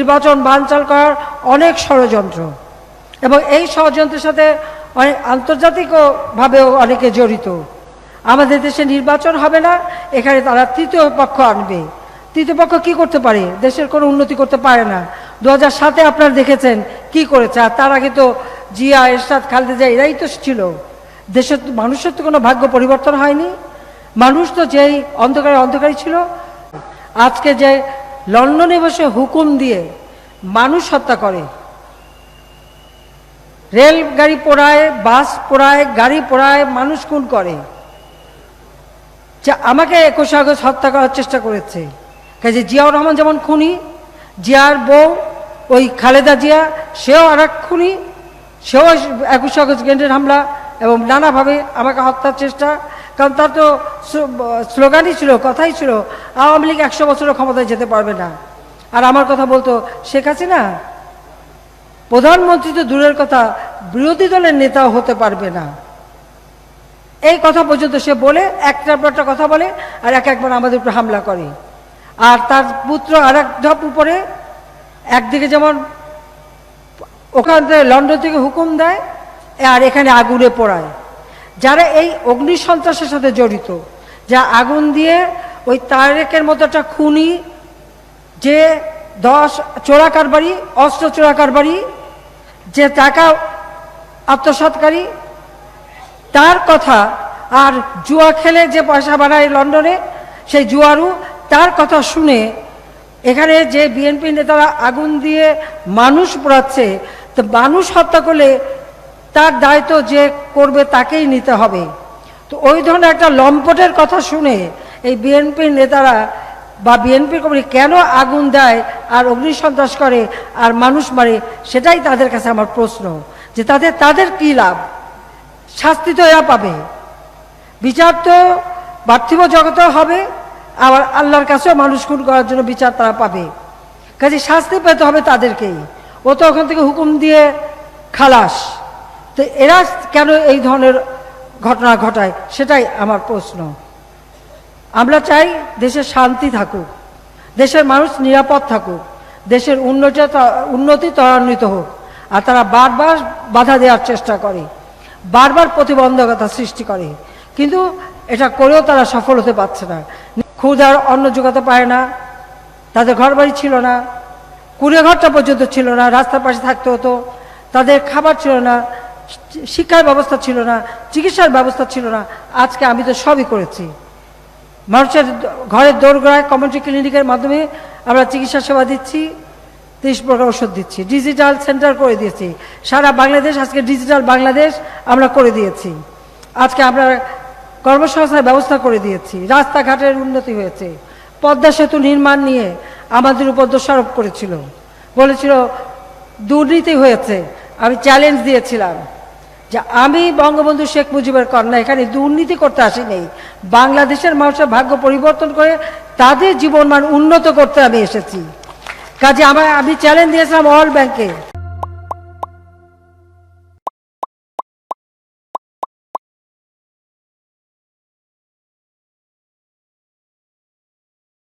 নির্বাচন বানচাল করার অনেক ষড়যন্ত্র। এবং এই ষড়যন্ত্রের সাথে অনেক আন্তর্জাতিকভাবেও অনেকে জড়িত। আমাদের দেশে নির্বাচন হবে না, এখানে তারা তৃতীয় পক্ষ আনবে। তৃতীয় পক্ষ কী করতে পারে? দেশের কোনো উন্নতি করতে পারে না। দু হাজার সাতে আপনারা দেখেছেন কি করেছে, আর তার আগে তো জিয়া, এরশাদ, খালেদা এরাই তো ছিল। দেশের মানুষের তো কোনো ভাগ্য পরিবর্তন হয়নি। মানুষ তো যেই অন্ধকারে অন্ধকারই ছিল। আজকে যে লন্ডনে বসে হুকুম দিয়ে মানুষ হত্যা করে। রেল গাড়ি পোড়ায়, বাস পোড়ায়, গাড়ি পোড়ায়, মানুষ খুন করে। যা আমাকে একুশে আগস্ট হত্যা করার চেষ্টা করেছে। কাজে জিয়াউর রহমান যেমন খুনি, জিয়ার বউ, ওই খালেদা জিয়া, সেও আর এক খুনি, সেও একুশে আগস্ট গেন্ডের হামলা এবং নানাভাবে আমাকে হত্যার চেষ্টা কারণ তার তো স্লো- স্লোগানই ছিল, কথাই ছিল, আওয়ামী লীগ একশো বছরের ক্ষমতায় যেতে পারবে না। আর আমার কথা বলতো শেখ হাসিনা? প্রধানমন্ত্রী তো দূরের কথা, বিরোধী দলের নেতাও হতে পারবে না। এই কথা পর্যন্ত সে বলে একটার পর একটা কথা বলে, আর এক একবার আমাদের উপর হামলা করে। আর তার পুত্র আর এক ধাপ উপরে, একদিকে যেমন ওখান থেকে লন্ডন থেকে হুকুম দেয়, আর এখানে আগুনে পোড়ায়। যারা এই অগ্নি সন্ত্রাসের সাথে জড়িত, যা আগুন দিয়ে ওই তারেকের মতো একটা খুনি, যে দশ চোরা কারবারি অস্ত্র চোরা কারবারি যে টাকা আত্মসাৎকারী, তার কথা আর জুয়া খেলে যে পয়সা বাড়ায় লন্ডনে, সেই জুয়ারু তার কথা শুনে এখানে যে বিএনপি নেতারা আগুন দিয়ে মানুষ পোড়াচ্ছে, তো মানুষ হত্যা করলে তার দায়িত্ব যে করবে তাকেই নিতে হবে। তো ওই ধরনের একটা লম্পটের কথা শুনে এই বিএনপির নেতারা বা বিএনপি কমিটি কেন আগুন দেয় আর অগ্নিসন্ত্রাস করে আর মানুষ মারে, সেটাই তাদের কাছে আমার প্রশ্ন যে তাদের তাদের কী লাভ? শাস্তি তো এরা পাবে। বিচার তো পার্থিব জগতেও হবে, আবার আল্লাহর কাছেও মানুষ খুন করার জন্য বিচার তারা পাবে। কাজে শাস্তি পেতে হবে তাদেরকেই। ও তো ওখান থেকে হুকুম দিয়ে খালাস। তো এরা কেন এই ধরনের ঘটনা ঘটায়? সেটাই আমার প্রশ্ন। আমরা চাই দেশের শান্তি থাকুক, দেশের মানুষ নিরাপদ থাকুক, দেশের উন্নতি উন্নতি ত্বরান্বিত হোক। আর তারা বারবার বাধা দেওয়ার চেষ্টা করে, বারবার প্রতিবন্ধকতা সৃষ্টি করে। কিন্তু এটা করেও তারা সফল হতে পারছে না। ক্ষুধার অন্ন যোগাতে পারে না, তাদের ঘরবাড়ি ছিল না কুড়ে ঘরটা পর্যন্ত ছিল না, রাস্তার পাশে থাকতে হতো, তাদের খাবার ছিল না শিক্ষার ব্যবস্থা ছিল না, চিকিৎসার ব্যবস্থা ছিল না, আজকে আমি তো সবই করেছি। মানুষের ঘরের দৌড়গড়ায় কমিউনিটি ক্লিনিকের মাধ্যমে আমরা চিকিৎসা সেবা দিচ্ছি তিরিশ প্রকার ওষুধ দিচ্ছি ডিজিটাল সেন্টার করে দিয়েছি। সারা বাংলাদেশ, আজকে ডিজিটাল বাংলাদেশ আমরা করে দিয়েছি। আজকে আমরা কর্মসংস্থানের ব্যবস্থা করে দিয়েছি, রাস্তাঘাটের উন্নতি হয়েছে। পদ্মা সেতু নির্মাণ নিয়ে আমাদের উপর দোষারোপ করেছিল। বলেছিল, দুর্নীতি হয়েছে, আমি চ্যালেঞ্জ দিয়েছিলাম। যে আমি বঙ্গবন্ধু শেখ মুজিবের কন্যা, এখানে দুর্নীতি করতে আসিনি। বাংলাদেশের মানুষের ভাগ্য পরিবর্তন করে তাদের জীবনমান উন্নত করতে আমি এসেছি। কাজে আমার আমি চ্যালেঞ্জ দিয়েছিলাম ওয়ার্ল্ড ব্যাংকে